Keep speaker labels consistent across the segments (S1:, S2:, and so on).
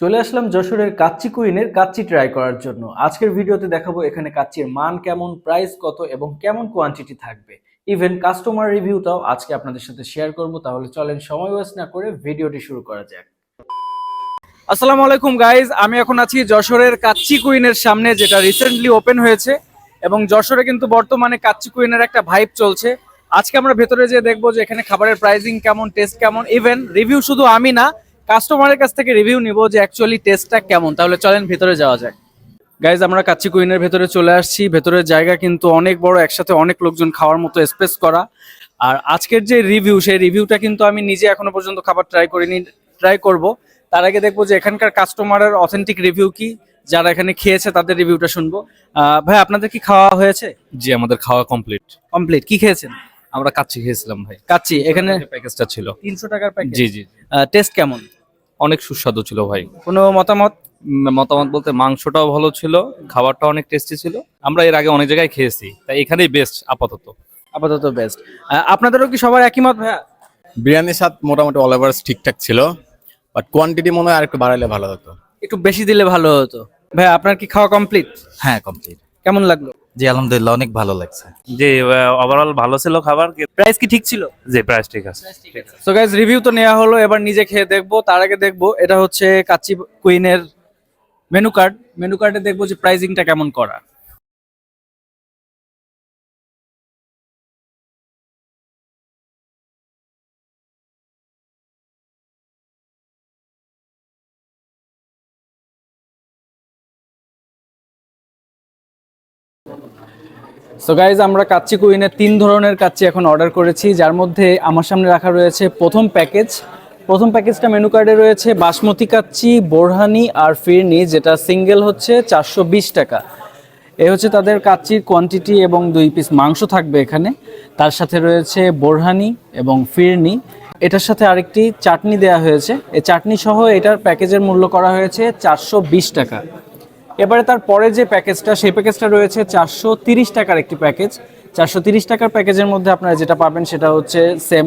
S1: চলে আসলাম যশোরের কাচ্চি কুইনের কাচ্চি ট্রাই করার জন্য। আজকের ভিডিওতে দেখাবো এখানে কাচ্চির মান কেমন প্রাইস কত এবং কেমন কোয়ান্টিটি থাকবে। ইভেন কাস্টমার রিভিউটাও আজকে আপনাদের সাথে শেয়ার করব, তাহলে চলেন সময় ওয়েস্ট না করে ভিডিওটি শুরু করা যাক। আসসালামু আলাইকুম গাইজ আমি এখন আছি যশোরের কাচ্চি কুইনের সামনে, যেটা রিসেন্টলি ওপেন হয়েছে এবং যশোরে কিন্তু বর্তমানে কাচ্চি কুইনের একটা ভাইব চলছে। আজকে আমরা ভেতরে যেয়ে দেখব যে এখানে খাবারের প্রাইসিং কেমন টেস্ট কেমন ইভেন রিভিউ শুধু আমি না কাস্টমারের কাছ থেকে রিভিউ নিব যে অ্যাকচুয়ালি টেস্টটা কেমন। তাহলে চলেন ভেতরে যাওয়া যাক। গাইজ আমরা কাচ্চি কুইনের ভেতরে চলে আসছি। ভেতরের জায়গা কিন্তু অনেক বড় একসাথে অনেক লোকজন খাওয়ার মতো স্পেস করা। আর আজকের যে রিভিউ সেই রিভিউটা কিন্তু আমি নিজে এখনও পর্যন্ত খাবার ট্রাই করিনি ট্রাই করব। তার আগে দেখব যে এখানকার কাস্টমারের অথেন্টিক রিভিউ কি যারা এখানে খেয়েছে তাদের রিভিউটা শুনব। ভাই আপনাদের কি খাওয়া হয়েছে?
S2: জি আমাদের খাওয়া কমপ্লিট
S1: কমপ্লিট কি খেয়েছেন?
S2: আমরা কাচ্চি খেয়েছিলাম ভাই।
S1: কাচ্চি এখানে
S2: প্যাকেজটা ছিল।
S1: তিনশো টাকার প্যাকেজ
S2: জি জি
S1: টেস্ট কেমন?
S2: অনেক সুস্বাদু ছিল ভাই।
S1: কোনো মতামত?
S2: মতামত বলতে মাংসটাও ভালো ছিল খাবারটা অনেক টেস্টি ছিল। আমরা এর আগে অনেক জায়গায় খেয়েছি তাই এখানেই বেস্ট আপাতত।
S1: আপাতত বেস্ট আপনাদেরও কি সবার একই মত ভাইয়া?
S3: বিরিয়ানির স্বাদ মোটামুটি অল ওভার ঠিকঠাক ছিল বাট কোয়ান্টিটি মনে হয় আরেকটু বাড়াইলে ভালো হতো।
S1: একটু বেশি দিলে ভালো হতো। ভাই আপনার কি খাওয়া কমপ্লিট
S4: হ্যাঁ কমপ্লিট
S1: কেমন লাগল?
S4: জি আলহামদুলিল্লাহ অনেক ভালো লাগছে।
S5: জি ওভারঅল ভালো ছিল খাবার
S1: প্রাইস কি ঠিক ছিল?
S5: জি প্রাইস ঠিক আছে।
S1: সো গাইজ রিভিউ তো নেওয়া হলো এবার নিজে খেয়ে দেখব তার আগে দেখব এটা হচ্ছে কাচ্চি কুইনের মেনু কার্ড মেনু কার্ডে দেখব যে প্রাইজিংটা কেমন করা। সো গাইজ আমরা কাচ্চি কুইনের তিন ধরনের কাচ্চি এখন অর্ডার করেছি, যার মধ্যে আমার সামনে রাখা রয়েছে প্রথম প্যাকেজ প্রথম প্যাকেজটা মেনু কার্ডে রয়েছে বাসমতি কাচ্চি, বোরহানি আর ফিরনি, যেটা সিঙ্গেল হচ্ছে চারশো বিশ টাকা। এ হচ্ছে তাদের কাচ্চির কোয়ান্টিটি এবং দুই পিস মাংস থাকবে এখানে। তার সাথে রয়েছে বোরহানি এবং ফিরনি। এটার সাথে আরেকটি চাটনি দেয়া হয়েছে। এই চাটনি সহ এটার প্যাকেজের মূল্য করা হয়েছে চারশো বিশ টাকা। এবারে তার পরে যে প্যাকেজটা, সেই প্যাকেজটা রয়েছে চারশো তিরিশ টাকার একটি প্যাকেজ। চারশো তিরিশ টাকার প্যাকেজের মধ্যে আপনারা যেটা পাবেন সেটা হচ্ছে সেম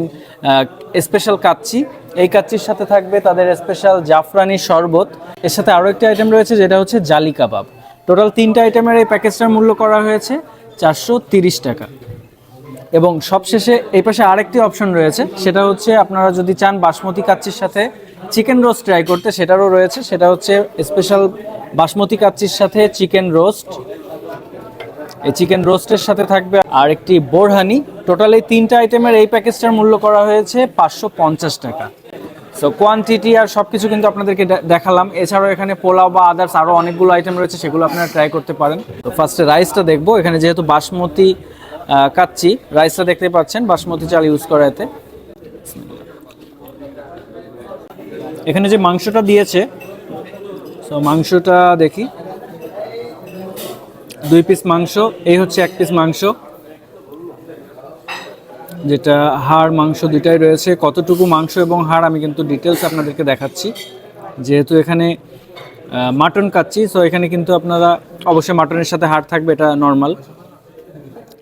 S1: স্পেশাল কাচ্চি। এই কাচ্চির সাথে থাকবে তাদের স্পেশাল জাফরানি শরবত। এর সাথে আরও একটি আইটেম রয়েছে যেটা হচ্ছে জালি কাবাব। টোটাল তিনটা আইটেমের এই প্যাকেজটার মূল্য করা হয়েছে চারশো তিরিশ টাকা। এবং সবশেষে এই পাশে আরেকটি অপশন রয়েছে, সেটা হচ্ছে আপনারা যদি চান বাসমতি কাচ্চির সাথে চিকেন রোস্ট ট্রাই করতে, সেটারও রয়েছে। সেটা হচ্ছে স্পেশাল বাসমতি কাচ্চির সাথে চিকেন রোস্ট। এই চিকেন রোস্টের সাথে থাকবে আর একটি বোরহানি। টোটাল এই তিনটা আইটেমের এই প্যাকেজটার মূল্য করা হয়েছে পাঁচশো পঞ্চাশ টাকা। সো কোয়ান্টিটি আর সব কিছু কিন্তু আপনাদেরকে দেখালাম। এছাড়াও এখানে পোলাও বা আদার্স আরও অনেকগুলো আইটেম রয়েছে, সেগুলো আপনারা ট্রাই করতে পারেন। তো ফার্স্টে রাইসটা দেখব। এখানে যেহেতু বাসমতি কাচ্চি রাইসটা দেখতে পাচ্ছেন, বাসমতি চাল ইউজ করা এতে। এখানে যে মাংসটা দিয়েছে সো মাংসটা দেখি। দুই পিস মাংস, এই হচ্ছে এক পিস মাংস। যেটা হাড়, মাংস দুইটাই রয়েছে। কতটুকু মাংস এবং হাড় আমি কিন্তু ডিটেলস আপনাদেরকে দেখাচ্ছি। যেহেতু এখানে মাটন কাচ্ছি সো এখানে কিন্তু আপনারা অবশ্যই মাটনের সাথে হাড় থাকবে, এটা নর্মাল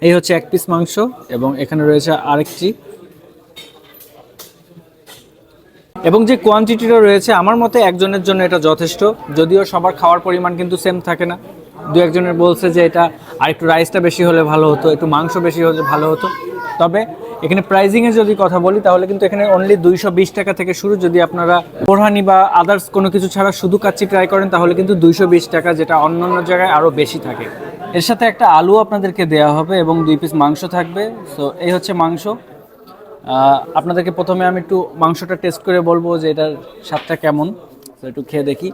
S1: এই হচ্ছে এক পিস মাংস এবং এখানে রয়েছে আরেকটি এবং যে কোয়ান্টিটিটা রয়েছে, আমার মতে একজনের জন্য এটা যথেষ্ট। যদিও সবার খাওয়ার পরিমাণ কিন্তু সেম থাকে না। দু একজনের বলছে যে এটা আর একটু রাইসটা বেশি হলে ভালো হতো, একটু মাংস বেশি হলে ভালো হতো। তবে এখানে প্রাইজিংয়ে যদি কথা বলি, তাহলে কিন্তু এখানে অনলি দুইশো বিশ টাকা থেকে শুরু। যদি আপনারা বোরহানি বা আদার্স কোনো কিছু ছাড়া শুধু কাচ্চি ট্রাই করেন, তাহলে কিন্তু দুইশো বিশ টাকা, যেটা অন্য অন্য জায়গায় আরও বেশি থাকে। এর সাথে একটা আলু আপনাদেরকে দেওয়া হবে এবং দুই পিস মাংস থাকবে। সো এই হচ্ছে মাংস। আপনাদেরকে প্রথমে আমি একটু মাংসটা টেস্ট করে বলব যে এটার স্বাদটা কেমন। একটু খেয়ে দেখি।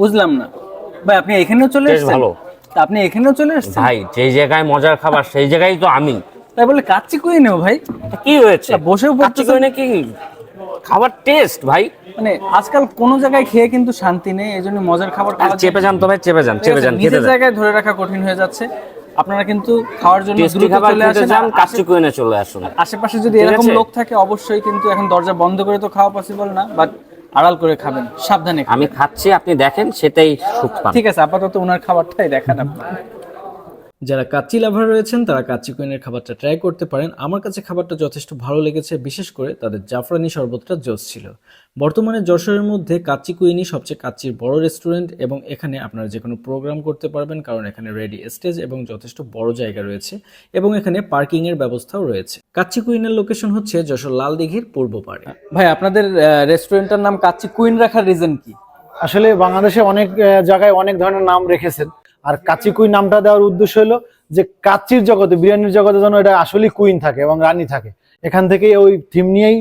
S1: বুঝলাম না। ভাই আপনি এখানেও চলে এসেছেন
S6: ভালো।
S1: আপনি এখানেও চলে এসেছেন
S6: ভাই যেই জায়গায় মজার খাবার সেই জায়গায় তো আমি।
S1: তাই বলে কাচ্চি কুই নেও ভাই?
S6: কি হয়েছে?
S1: তা বসেও
S6: কাচ্চি? কই নাকি? খাবার টেস্ট ভাই।
S1: মানে আজকাল কোনো জায়গায় খেয়ে কিন্তু শান্তি নেই এই জন্য মজার খাবার খাওয়া
S6: চেপে যান তো ভাই চেপে যান চেপে যান
S1: নিজের জায়গায় ধরে রাখা কঠিন হয়ে যাচ্ছে। আপনারা কিন্তু খাওয়ার জন্য দ্রুত চলে আসেন
S6: যান
S1: আর
S6: কাচ্চি কইনে চলে আসুন।
S1: আশেপাশে যদি এরকম লোক থাকে অবশ্যই কিন্তু এখন দরজা বন্ধ করে তো খাওয়া পসিবল না বাট আড়াল করে খাবেন সাবধানে
S6: আমি খাচ্ছি আপনি দেখেন সেটাই সুখ
S1: ঠিক আছে আপাতত ওনার খাবারটাই দেখান আপনি যারা কাচ্চি লাভার রয়েছেন তারা কাচ্চি কুইনের খাবারটা ট্রাই করতে পারেন। আমার কাছে খাবারটা যথেষ্ট ভালো লেগেছে বিশেষ করে তাদের জাফরানি শরবতটা জোস ছিল। বর্তমানে যশোরের মধ্যে কাচ্চি কুইনই সবচেয়ে কাচ্চির বড় রেস্টুরেন্ট এবং এখানে আপনারা যে কোনো প্রোগ্রাম করতে পারবেন কারণ এখানে রেডি স্টেজ এবং যথেষ্ট বড় জায়গা রয়েছে এবং এখানে পার্কিং এর ব্যবস্থাও রয়েছে। কাচ্চি কুইনের লোকেশন হচ্ছে যশোর লাল দিঘির পূর্ব পাড়ে। ভাই আপনাদের রেস্টুরেন্টের নাম কাচ্চি কুইন রাখার রিজন কি?
S7: আসলে বাংলাদেশে অনেক জায়গায় অনেক ধরনের নাম রেখেছেন। আর কাচি কুইন নামটা দেওয়ার উদ্দেশ্য হলো যে কাচির জগতে, বিরিয়ানির জগতে যেন এটা আসলেই কুইন থাকে এবং রানী থাকে। এখান থেকেই ওই থিম নিয়েই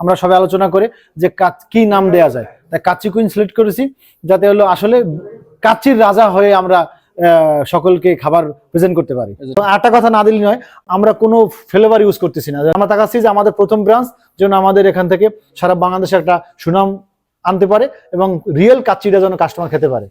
S7: আমরা সবাই আলোচনা করে যে কি নাম দেয়া যায়। তাই কাচি কুইন সিলেক্ট করেছি, যাতে হলো আসলে কাচির রাজা হয়ে আমরা সকলকে খাবার প্রেজেন্ট করতে পারি। আরেকটা কথা না দিলে নয়, আমরা কোনো ফ্লেভার ইউজ করতেছি না। আমরা তাকাচ্ছি যে আমাদের প্রথম ব্রাঞ্চ যেন আমাদের এখান থেকে সারা বাংলাদেশে একটা সুনাম আনতে পারে এবং রিয়েল কাচ্চিটা যেন কাস্টমার খেতে পারে।